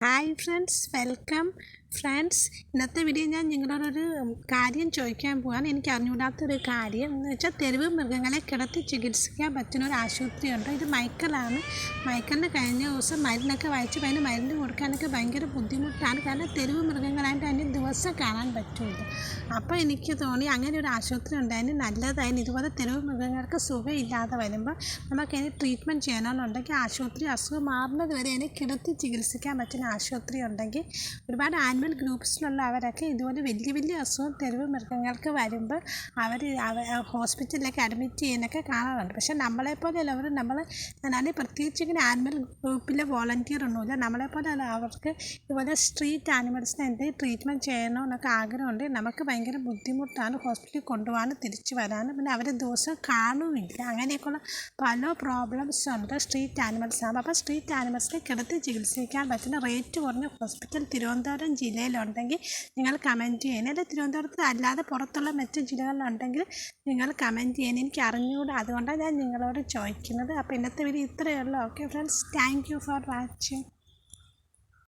হ্যাঁ hi friends welcome. Friends ഇന്നത്തെ video ഞാൻ നിങ്ങളോടൊരു കാര്യം ചോദിക്കാൻ പോവാണ്. എനിക്ക് അറിഞ്ഞുകൂടാത്തൊരു കാര്യം. എന്ന് വെച്ചാൽ തെരുവ് മൃഗങ്ങളെ കിടത്തി ചികിത്സിക്കാൻ പറ്റുന്ന ഒരു ആശുപത്രിയുണ്ട്. ഇത് മൈക്കലാണ്. മൈക്കലിന് കഴിഞ്ഞ ദിവസം മരുന്നൊക്കെ വായിച്ച്. അതിന് മരുന്ന് കൊടുക്കാനൊക്കെ ഭയങ്കര ബുദ്ധിമുട്ടാണ്. കാരണം തെരുവ് മൃഗങ്ങളായിട്ട് അതിന് ദിവസം കാണാൻ പറ്റില്ല. അപ്പോൾ എനിക്ക് തോന്നി അങ്ങനെ ഒരു ആശുപത്രി ഉണ്ടായിരുന്നു നല്ലതായിരുന്നു ഇതുപോലെ തെരുവ് മൃഗങ്ങൾക്ക് സുഖമില്ലാതെ വരുമ്പോൾ നമുക്ക് അതിന് ട്രീറ്റ്മെന്റ് ചെയ്യണമെന്നുണ്ടെങ്കിൽ ആശുപത്രി അസുഖം മാറുന്നത് വരെ അതിനെ കിടത്തി ചികിത്സിക്കാൻ പറ്റുന്ന ആശുപത്രി ഉണ്ടെങ്കിൽ ഒരുപാട് ആനിമൽ ഗ്രൂപ്പ്സിലുള്ളവരൊക്കെ ഇതുപോലെ വലിയ വലിയ അസുഖം തെരുവ് മൃഗങ്ങൾക്ക് വരുമ്പോൾ അവർ ഹോസ്പിറ്റലിലേക്ക് അഡ്മിറ്റ് ചെയ്യുന്നൊക്കെ കാണാറുണ്ട്. പക്ഷേ നമ്മളെപ്പോലെ അവർ നമ്മൾ ഞാനാണെങ്കിൽ പ്രത്യേകിച്ച് ഇങ്ങനെ ആനിമൽ ഗ്രൂപ്പിലെ വോളണ്ടിയർ ഒന്നുമില്ല. നമ്മളെപ്പോലെ അല്ല അവർക്ക് ഇതുപോലെ സ്ട്രീറ്റ് ആനിമൽസിനെ എന്തെങ്കിലും ട്രീറ്റ്മെന്റ് ചെയ്യണമെന്നൊക്കെ ആഗ്രഹമുണ്ട്. നമുക്ക് ഭയങ്കര ബുദ്ധിമുട്ടാണ് ഹോസ്പിറ്റലിൽ കൊണ്ടുപോകാനും തിരിച്ചു വരാനും. പിന്നെ അവരെ ദിവസം കാണുമില്ല. അങ്ങനെയൊക്കെയുള്ള പല പ്രോബ്ലംസ് ഉണ്ട് സ്ട്രീറ്റ് ആനിമൽസ് ആകുമ്പോൾ അപ്പോൾ സ്ട്രീറ്റ് ആനിമൽസിനെ കിടത്തി ചികിത്സിക്കാൻ പറ്റുന്ന റേറ്റ് കുറഞ്ഞ ഹോസ്പിറ്റൽ തിരുവനന്തപുരം ജില്ലയിലുണ്ടെങ്കിൽ നിങ്ങൾ കമന്റ് ചെയ്യണം അല്ലെങ്കിൽ തിരുവനന്തപുരത്ത് അല്ലാതെ പുറത്തുള്ള മറ്റ് ജില്ലകളിലുണ്ടെങ്കിൽ നിങ്ങൾ കമന്റ് ചെയ്യണം എനിക്ക് അറിഞ്ഞുകൂടാ അതുകൊണ്ടാണ് ഞാൻ നിങ്ങളോട് ചോദിക്കുന്നത്. അപ്പോൾ ഇന്നത്തെ വീഡിയോ ഇത്രയേ ഉള്ളൂ. Okay friends thank you for watching